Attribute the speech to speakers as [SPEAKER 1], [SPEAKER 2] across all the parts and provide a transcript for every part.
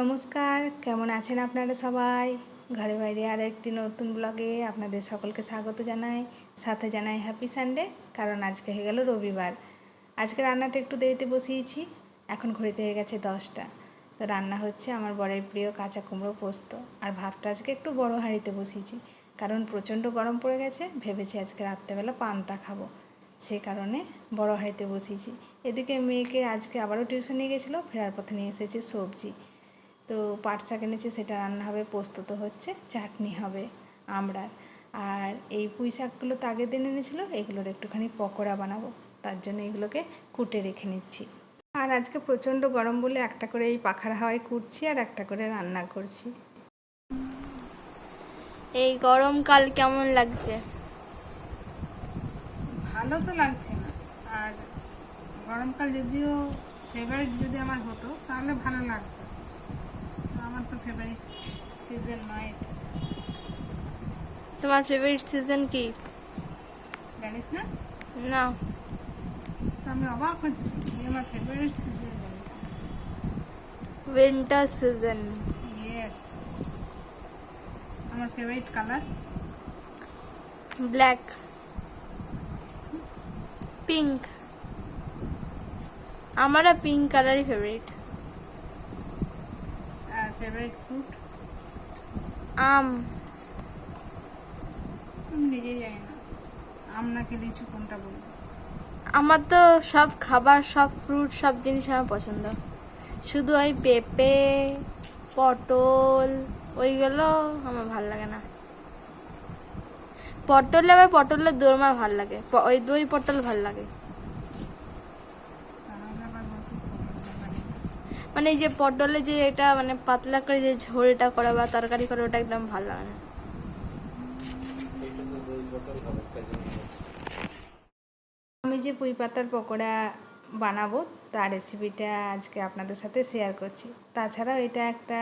[SPEAKER 1] নমস্কার, কেমন আছেন আপনারা সবাই? ঘরে বাইরে আর একটি নতুন ব্লগে আপনাদের সকলকে স্বাগত জানাই, সাথে জানাই হ্যাপি সানডে কারণ আজকে হয়ে গেল রবিবার। আজকে রান্নাটা একটু দেরিতে বসিয়েছি, এখন ঘড়িতে হয়ে গেছে দশটা। তো রান্না হচ্ছে আমার বরের প্রিয় কাঁচা কুমড়ো পোস্ত, আর ভাতটা আজকে একটু বড় হাঁড়িতে বসিয়েছি, কারণ প্রচণ্ড গরম পড়ে গেছে, ভেবেছি আজকে রাত্রেবেলা পান্তা খাব। সে কারণে বড় হাঁড়িতে বসিয়েছি। এদিকে মেয়েকে আজকে আবারও টিউশনে গেছিল, ফেরার পথে নিয়ে এসেছে সবজি। তো পাট শাক এনেছে সেটা রান্না হবে পোস্ত তো হচ্ছে চাটনি হবে আমড়ার। আর এই পুঁই শাকগুলো তো আগের দিন এনেছিলো এগুলোর একটুখানি পকোড়া বানাবো তার জন্য এগুলোকে কুটে রেখে নিচ্ছি। আর আজকে প্রচণ্ড গরম বলে একটা করে এই পাখার হাওয়ায় কুটছি আর একটা করে রান্না করছি।
[SPEAKER 2] এই গরমকাল কেমন লাগছে?
[SPEAKER 3] ভালো তো লাগছে না। আর গরমকাল যদিও ফেভারিট যদি আমার হতো তাহলে ভালো লাগতো। তো ফেভারিট সিজন নয়
[SPEAKER 2] তোমার ফেভারিট সিজন কি?
[SPEAKER 3] জানিস না?
[SPEAKER 2] না।
[SPEAKER 3] আমি অবাক হচ্ছি আমার ফেভারিট সিজন জানিস
[SPEAKER 2] উইন্টার সিজন
[SPEAKER 3] ইয়েস আমার ফেভারিট কালার
[SPEAKER 2] ব্ল্যাক পিঙ্ক আমারও পিঙ্ক কালারই ফেভারিট
[SPEAKER 3] ফেভারিট ফ্রুট
[SPEAKER 2] আম।
[SPEAKER 3] আমি নিজেই জানি না। আম নাকি লিচু কোনটা বলব?
[SPEAKER 2] আমার তো সব খাবার সব ফ্রুট সব জিনিস আমার পছন্দ। শুধু ওই পেঁপে পটল ওইগুলো আমার ভালো লাগে না। পটল আবার পটলের দোরমা ভালো লাগে। ওই দই পটল ভালো লাগে
[SPEAKER 3] তাহলে আবার বলছিস পটলটা বাড়ি
[SPEAKER 2] মানে এই যে পটলে যে এটা মানে পাতলা করে যে ঝোলটা করা বা তরকারি করে, ওটা একদম ভালো লাগে না।
[SPEAKER 1] আমি যে পুঁই পাতার পকোড়া বানাবো, তার রেসিপিটা আজকে আপনাদের সাথে শেয়ার করছি। তাছাড়াও এটা একটা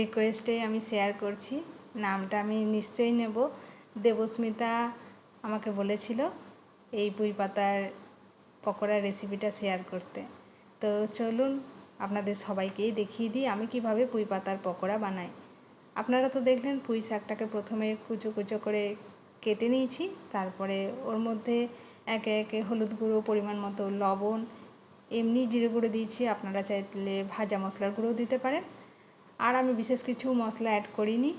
[SPEAKER 1] রিকোয়েস্টে আমি শেয়ার করছি। নামটা আমি নিশ্চয়ই নেব। দেবস্মিতা আমাকে বলেছিল এই পুঁই পাতার পকোড়ার রেসিপিটা শেয়ার করতে। তো চলুন আপনাদের সবাইকেই দেখিয়ে দিই আমি কীভাবে পুঁই পাতার পকোড়া বানাই। আপনারা তো দেখলেন পুঁই শাকটাকে প্রথমে কুচো কুচো করে কেটে নিয়েছি, তারপরে ওর মধ্যে একে একে হলুদ গুঁড়ো, পরিমাণ মতো লবণ, এমনি জিরে গুঁড়ো দিয়েছি, আপনারা চাইলে ভাজা মশলার গুঁড়োও দিতে পারেন। আর আমি বিশেষ কিছু মশলা অ্যাড করিনি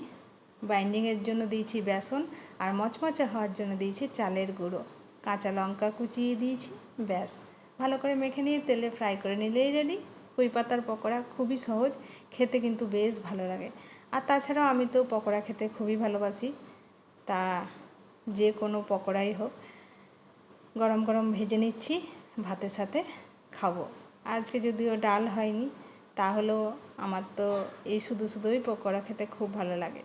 [SPEAKER 1] বাইন্ডিংয়ের জন্য দিয়েছি বেসন আর মচমচে হওয়ার জন্য দিয়েছি চালের গুঁড়ো। কাঁচা লঙ্কা কুচিয়ে দিয়েছি, ব্যাস। ভালো করে মেখে নিয়ে তেলে ফ্রাই করে নিলেই রেডি পুঁই পাতার পকোড়া খুবই সহজ, খেতে কিন্তু বেশ ভালো লাগে। আর তাছাড়াও আমি তো পকোড়া খেতে খুবই ভালোবাসি। তা যে কোনো পকোড়াই হোক, গরম গরম ভেজে নিচ্ছি, ভাতের সাথে খাব। আজকে যদিও ডাল হয়নি, তাহলেও আমার তো এই শুধু শুধুই পকোড়া খেতে খুব ভালো লাগে।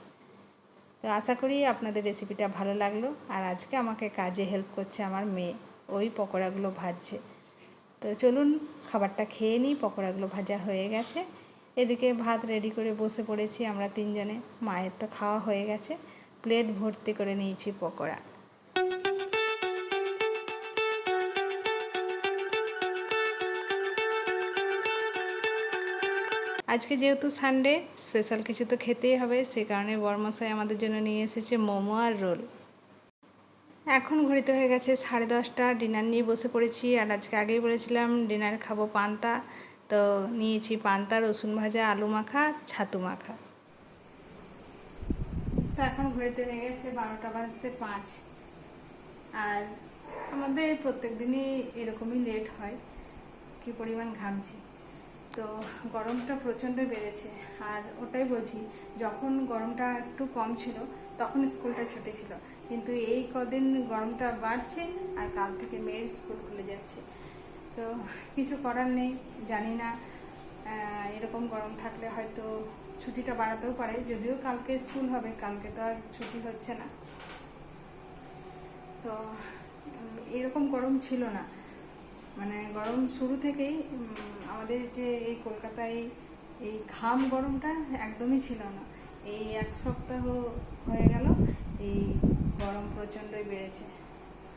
[SPEAKER 1] তো আশা করি আপনাদের রেসিপিটা ভালো লাগল। আর আজকে আমাকে কাজে হেল্প করছে আমার মেয়ে, ওই পকোড়াগুলো ভাজছে। তো চলুন খাবারটা খেয়ে নিই, পকোড়াগুলো ভাজা হয়ে গেছে। এদিকে ভাত রেডি করে বসে পড়েছি আমরা তিনজনে। মায়ের তো খাওয়া হয়ে গেছে। প্লেট ভর্তি করে নিয়েছি পকোড়া। আজকে যেহেতু সানডে স্পেশাল কিছু তো খেতেই হবে। সে কারণে বরমশাই আমাদের জন্য নিয়ে এসেছে মোমো আর রোল। এখন ঘড়িতে হয়ে গেছে সাড়ে দশটা, ডিনার নিয়ে বসে পড়েছি আর আজকে আগেই বলেছিলাম ডিনার খাব পান্তা। তো নিয়েছি পান্তা, রসুন ভাজা, আলু মাখা, ছাতু মাখা। তো এখন ঘড়িতে হয়ে গেছে বারোটা বাজতে পাঁচ। আর আমাদের প্রত্যেক দিনই এরকমই লেট হয়। কি পরিমাণ ঘামছি। তো গরমটা প্রচণ্ড বেড়েছে। আর ওটাই বলছি, যখন গরমটা একটু কম ছিল তখন স্কুলটা ছুটি ছিল। কিন্তু এই কদিন গরমটা বাড়ছে আর কাল থেকে মেয়ের স্কুল খুলে যাচ্ছে। তো কিছু করার নেই, জানি না এরকম গরম থাকলে হয়তো ছুটিটা বাড়াতেও পারে। যদিও কালকে স্কুল হবে, কালকে তো আর ছুটি হচ্ছে না। তো এরকম গরম ছিল না। মানে গরম শুরু থেকেই আমাদের যে এই কলকাতায় এই ঘাম গরমটা একদমই ছিল না। এই এক সপ্তাহ হয়ে গেল, এই গরম প্রচণ্ডই বেড়েছে।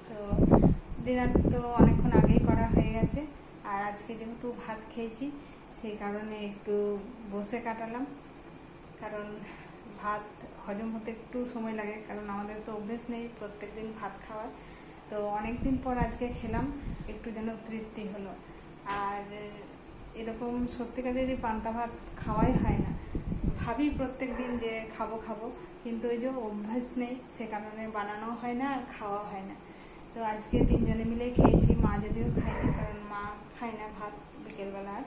[SPEAKER 1] তো ডিনার তো অনেকক্ষণ আগেই করা হয়ে গেছে, আর আজকে যেহেতু ভাত খেয়েছি, সেই কারণে একটু বসে কাটালাম। কারণ ভাত হজম হতে একটু সময় লাগে, কারণ আমাদের তো অভ্যেস নেই প্রত্যেক দিন ভাত খাওয়ার। তো অনেক দিন পর আজকে খেলাম, একটু যেন তৃপ্তি হলো। আর এরকম সত্যিকারেরই পান্তা ভাত খাওয়াই হয় না। ভাবি প্রত্যেক দিন যে খাব খাব। কিন্তু ওই যে অভ্যাস নেই, সে কারণে বানানো হয় না আর খাওয়া হয় না। তো আজকে তিনজনে মিলে খেয়েছি, মা যদিও খায়নি কারণ মা খায় না ভাত বিকেলবেলা আর।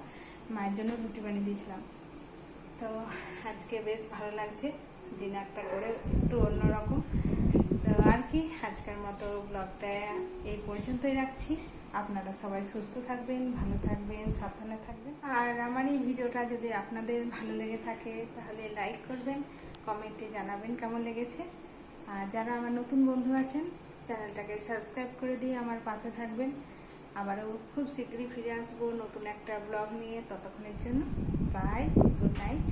[SPEAKER 1] মায়ের জন্য রুটি বানিয়ে দিয়েছিলাম। তো আজকে বেশ ভালো লাগছে, ডিনারটা করে একটু অন্যরকম। তো আর কি, আজকের মতো ব্লগটা এই পর্যন্তই রাখছি। আপনারা সবাই সুস্থ থাকবেন, ভালো থাকবেন, সাবধানে থাকবেন। আর আমার এই ভিডিওটা যদি আপনাদের ভালো লেগে থাকে, তাহলে লাইক করবেন কমেন্টে জানাবেন কেমন লেগেছে। আর যারা আমার নতুন বন্ধু আছেন, চ্যানেলটাকে সাবস্ক্রাইব করে দিয়ে আমার পাশে থাকবেন। আবারও খুব শীঘ্রই ফিরে আসব নতুন একটা ব্লগ নিয়ে ততক্ষণের জন্য। Bye good night